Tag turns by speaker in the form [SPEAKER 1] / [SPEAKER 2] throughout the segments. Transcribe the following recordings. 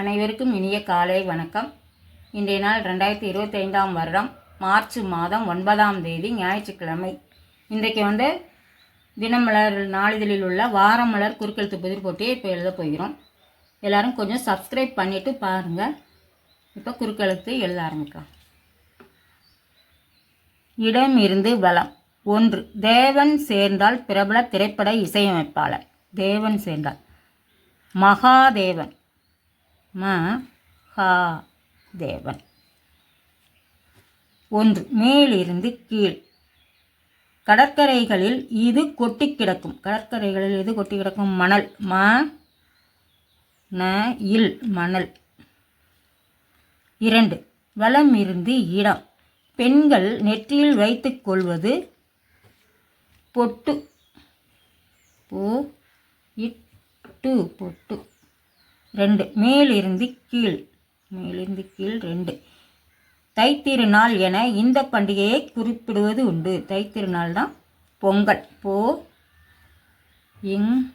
[SPEAKER 1] அனைவருக்கும் இனிய காலை வணக்கம். இன்றைய நாள் ரெண்டாயிரத்தி இருபத்தைந்தாம் வருடம் மார்ச் மாதம் ஒன்பதாம் தேதி ஞாயிற்றுக்கிழமை. இன்றைக்கு வந்து தினமலர் நாளிதழில் உள்ள வாரமலர் குறுக்கெழுத்து புதிர் போட்டியை இப்போ எழுத போகிறோம். எல்லாரும் கொஞ்சம் சப்ஸ்கிரைப் பண்ணிவிட்டு பாருங்கள் இப்போ குறுக்கெழுத்து எழுத ஆரம்பிக்கலாம். இடம் இருந்து வளம். ஒன்று தேவன் சேர்ந்தால் பிரபல திரைப்பட இசையமைப்பாளர். தேவன் சேர்ந்தால் மகாதேவன். ம ஹா தேவன். ஒன்று மேலிருந்து கீழ். கடற்கரைகளில் இது கொட்டி கிடக்கும். கடற்கரைகளில் இது கொட்டி கிடக்கும்? மணல். ம ந இல் மணல். இரண்டு வளம் இருந்து இடம். பெண்கள் நெற்றியில் வைத்துக் கொள்வது பொட்டு. போ இட்டு பொட்டு. ரெண்டு. மேலிருந்து கீழ். மேலிருந்து கீழ் ரெண்டு. தைத்திருநாள் என இந்த பண்டிகையை குறிப்பிடுவது உண்டு. தைத்திருநாள் தான் பொங்கல். போ இங்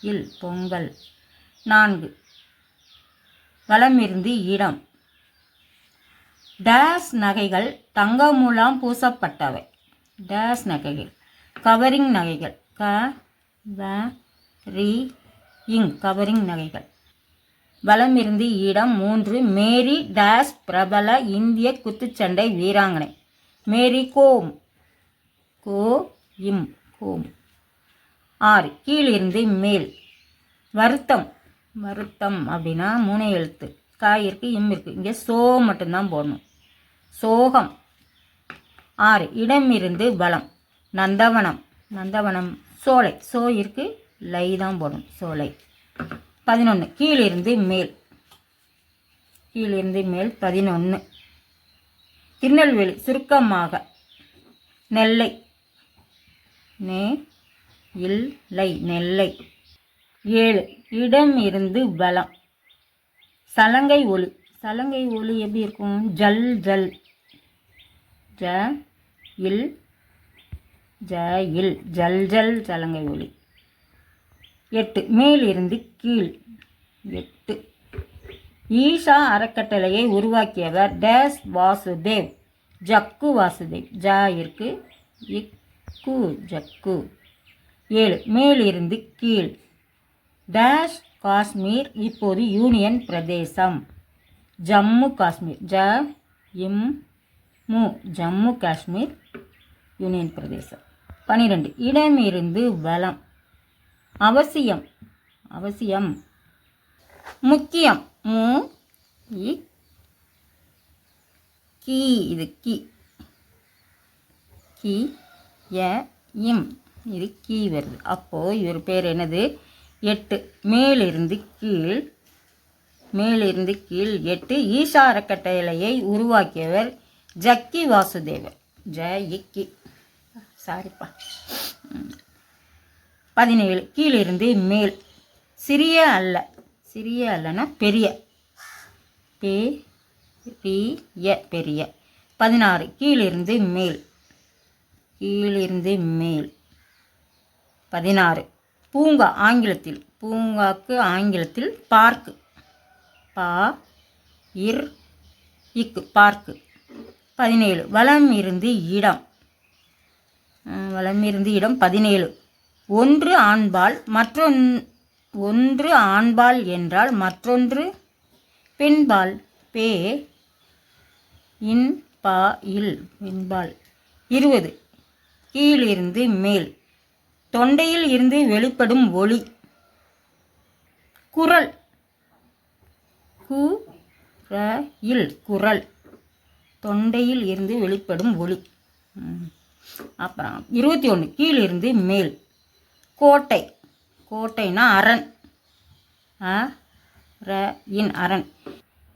[SPEAKER 1] இல் பொங்கல். நான்கு. வளமிருந்து இடம். டேஸ் நகைகள் தங்க மூலம் பூசப்பட்டவை. டேஸ் நகைகள். கவரிங் நகைகள். க ரி இங் கவரிங் நகைகள். வலமிருந்து இடம் மூன்று மேரி டேஸ் பிரபல இந்திய குத்துச்சண்டை வீராங்கனை. மேரி கோம் கோ இம் கோம். ஆறு கீழிருந்து மேல். வருத்தம் வருத்தம் அப்படின்னா மூணு எழுத்து. காய் இருக்குது இம் இருக்குது இங்கே சோ மட்டும்தான் போடணும். சோகம். ஆறு இடமிருந்து பலம் நந்தவனம் நந்தவனம். சோலை. சோ இருக்கு லை தான் போடணும். சோலை பதினொன்று கீழிருந்து மேல். கீழிருந்து மேல் பதினொன்று திருநெல்வேலி. சுருக்கமாக. நெல்லை. நே இல்லை நெல்லை. ஏழு. இடம் இருந்து வலம் சலங்கை ஒளி. சலங்கை ஒளி எப்படி இருக்கும்? ஜல் ஜல். ஜ இல் ஜ இல். ஜல் ஜல் சலங்கை ஒளி. எட்டு. மேலிருந்து கீழ். எட்டு. ஈஷா அறக்கட்டளையை உருவாக்கியவர் டேஸ் வாசுதேவ். ஜக்கு வாசுதேவ். ஜா இருக்கு. இக்கு ஜக்கு. ஏழு. மேலிருந்து கீழ். டேஷ் காஷ்மீர் இப்போது யூனியன் பிரதேசம். ஜம்மு காஷ்மீர். ஜ இம் மு. ஜம்மு காஷ்மீர் யூனியன் பிரதேசம். பன்னிரெண்டு இடமிருந்து வலம். அவசியம். அவசியம். முக்கியம். மு இ கீ. இது கி. கீ ய இம். இது கீ வருது. அப்போது இவர் பேர் என்னது? எட்டு. மேலிருந்து கீழ் மேலிருந்து கீழ் எட்டு. ஈஷா அறக்கட்டளையை உருவாக்கியவர் ஜக்கி வாசுதேவர் ஜ இக்கி சாரிப்பா பதினேழு. கீழிருந்து மேல். சிறிய அல்ல. சிறிய அல்லனா பெரிய. பெரிய பெரிய. பதினாறு. கீழிருந்து மேல். கீழிருந்து மேல். பதினாறு. பூங்கா ஆங்கிலத்தில். பூங்காக்கு ஆங்கிலத்தில் பார்க்கு. பா இர் இக்கு பார்க்கு. பதினேழு. வளம் இருந்து இடம். வளம் இருந்து இடம் பதினேழு. ஒன்று ஆண்பால் மற்றொன் ஒன்று ஆண்பால் என்றால் மற்றொன்று பெண்பால். பே இன் பா இல் பெண்பால் இருபது. கீழிருந்து மேல். தொண்டையில் இருந்து வெளிப்படும் ஒளி. குரல். கு ர இல் குரல். தொண்டையில் இருந்து வெளிப்படும் ஒளி. அப்புறம் இருபத்தி ஒன்று. கீழிருந்து மேல். கோட்டை. கோட்டைனா அரண். அ ர இன் அரண்.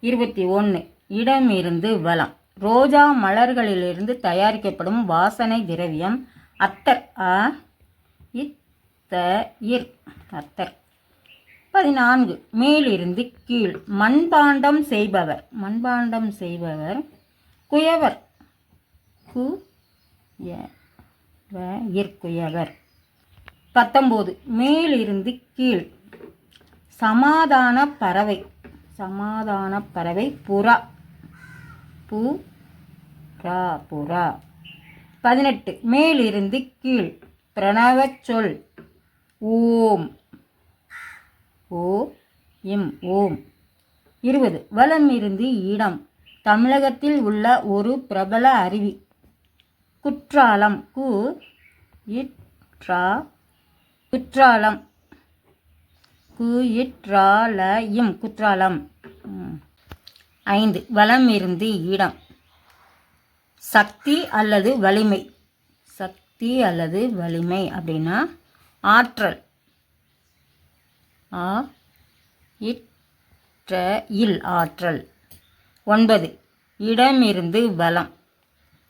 [SPEAKER 1] இருபத்தி ஒன்று இடமிருந்து வளம். ரோஜா மலர்களிலிருந்து தயாரிக்கப்படும் வாசனை திரவியம். அத்தர் அ இத்த இர் அத்தர். பதினான்கு. மேலிருந்து கீழ். மண்பாண்டம் செய்பவர். மண்பாண்டம் செய்பவர். குயவர். கு ய இர் குயவர். பத்தொம்போது. மேலிருந்து கீழ். சமாதான பறவை. சமாதான பறவை புறா. பு ரா புறா. பதினெட்டு. மேலிருந்து கீழ். பிரணவச் சொல். ஓம். ஓ எம் ஓம். இருபது. வலம் இருந்து இடம். தமிழகத்தில் உள்ள ஒரு பிரபல அருவி. குற்றாலம். கு இட்ரா குற்றாலம். குயிற்றாலயம் குற்றாலம். ஐந்து. வலம் இருந்து இடம். சக்தி அல்லது வலிமை. சக்தி அல்லது வலிமை அப்படின்னா ஆற்றல். ஆ இற்ற இல் ஆற்றல். ஒன்பது. இடமிருந்து வளம்.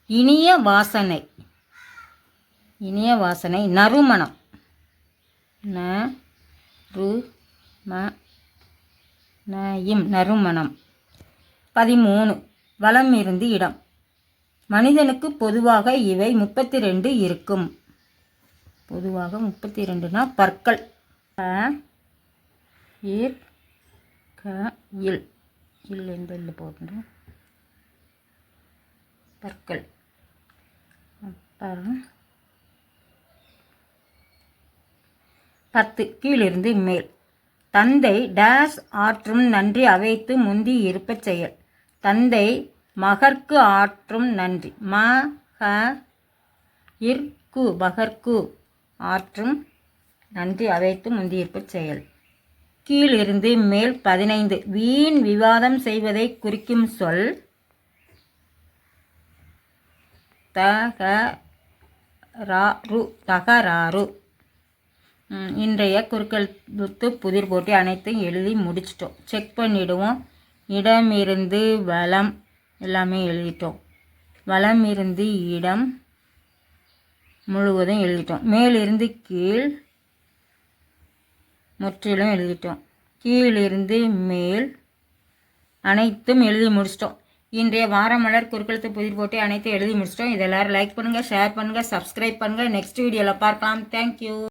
[SPEAKER 1] இனிய வாசனை. இனிய வாசனை. நறுமணம். ந ரு ம ந இம் நறுமணம். பதிமூணு. வளம் இருந்து இடம். மனிதனுக்கு பொதுவாக இவை முப்பத்தி ரெண்டு இருக்கும். பொதுவாக முப்பத்தி ரெண்டுனா பற்கள் இர் க இல். இல் எந்த போடணும் பற்கள். அப்புறம் பத்து கீழிருந்து மேல். தந்தை டேஸ் ஆற்றும் நன்றி அவைத்து முந்தி இருப்பச் செயல். தந்தை மகர்க்கு ஆற்றும் நன்றி. ம ஹ இர்கு மகர்க்கு ஆற்றும் நன்றி அவைத்து முந்தி இருப்பச் செயல். கீழிருந்து மேல் பதினைந்து. வீண் விவாதம் செய்வதை குறிக்கும் சொல் தகராறு தகராறு. இன்றைய குறுக்கெழுத்து புதிர் போட்டி அனைத்தையும் எழுதி முடிச்சிட்டோம். செக் பண்ணிவிடுவோம் இடமிருந்து வளம் எல்லாமே எழுதிட்டோம். வளம் இருந்து இடம் முழுவதும் எழுதிட்டோம். மேலிருந்து கீழ் முற்றிலும் எழுதிட்டோம். கீழிருந்து மேல் அனைத்தும் எழுதி முடிச்சிட்டோம். இன்றைய வாரமலர் குறுக்கெழுத்து புதிர் போட்டி அனைத்தும் எழுதி முடிச்சிட்டோம். இதெல்லாம் லைக் பண்ணுங்கள் ஷேர் பண்ணுங்கள் சப்ஸ்கிரைப் பண்ணுங்கள் நெக்ஸ்ட் வீடியோவில் பார்க்கலாம். தேங்க்யூ